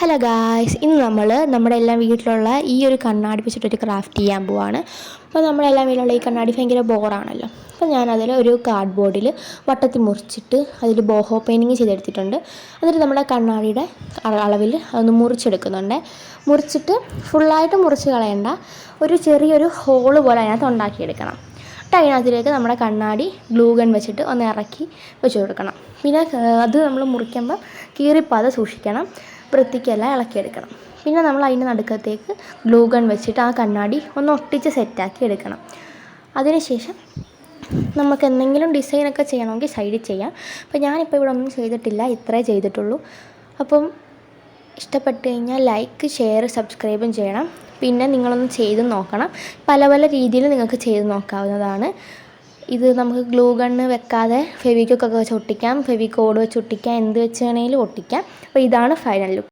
Hello guys ഇന്ന് നമ്മൾ നമ്മുടെ എല്ലാം വീട്ടിലുള്ള ഈ ഒരു കണ്ണാടി വെച്ചിട്ടൊരു ക്രാഫ്റ്റ് ചെയ്യാൻ പോവാണ്. അപ്പോൾ നമ്മുടെ എല്ലാം വീട്ടിലുള്ള ഈ കണ്ണാടി ഭയങ്കര ബോറാണല്ലോ അപ്പോൾ ഞാനതിൽ ഒരു കാർഡ് ബോർഡിൽ വട്ടത്തിൽ മുറിച്ചിട്ട് അതിൽ ബോഹോ പെയിന്റിങ് ചെയ്തെടുത്തിട്ടുണ്ട്. എന്നിട്ട് നമ്മുടെ കണ്ണാടിയുടെ അളവിൽ അതൊന്ന് മുറിച്ചെടുക്കുന്നുണ്ട്. മുറിച്ചിട്ട് ഫുള്ളായിട്ട് മുറിച്ച് കളയണ്ട ഒരു ചെറിയൊരു ഹോൾ പോലെ അതിനകത്ത് ഉണ്ടാക്കിയെടുക്കണം. എന്നിട്ട് അതിനകത്തിലേക്ക് നമ്മുടെ കണ്ണാടി ഗ്ലൂഗൺ വെച്ചിട്ട് ഒന്ന് ഇറക്കി വെച്ച് കൊടുക്കണം. പിന്നെ അത് നമ്മൾ മുറിക്കുമ്പോൾ കീറിപ്പാതെ സൂക്ഷിക്കണം. വൃത്തിക്കല്ല ഇളക്കിയെടുക്കണം. പിന്നെ നമ്മൾ അതിന്റെ നടുക്കത്തേക്ക് ഗ്ലൂ ഗൺ വെച്ചിട്ട് ആ കണ്ണാടി ഒന്ന് ഒട്ടിച്ച് സെറ്റാക്കി എടുക്കണം. അതിനുശേഷം നമുക്ക് എന്തെങ്കിലും ഡിസൈനൊക്കെ ചെയ്യണമെങ്കിൽ സൈഡിൽ ചെയ്യാം. അപ്പോൾ ഞാനിപ്പോൾ ഇവിടെ ഒന്നും ചെയ്തിട്ടില്ല ഇത്രേ ചെയ്തിട്ടുള്ളൂ. അപ്പം ഇഷ്ടപ്പെട്ട് കഴിഞ്ഞാൽ ലൈക്ക് ഷെയർ സബ്സ്ക്രൈബും ചെയ്യണം. പിന്നെ നിങ്ങളൊന്ന് ചെയ്ത് നോക്കണം. പല പല രീതിയിൽ നിങ്ങൾക്ക് ചെയ്ത് നോക്കാവുന്നതാണ്. ഇത് നമുക്ക് ഗ്ലൂ ഗണ്ണ് വെക്കാതെ ഫെവിക്കൊക്കെ വെച്ച് ഒട്ടിക്കാം. ഫെവിക്കോഡ് വെച്ച് ഒട്ടിക്കാം. എന്ത് വെച്ച് വേണമെങ്കിലും ഒട്ടിക്കാം. അപ്പോൾ ഇതാണ് ഫൈനൽ ലുക്ക്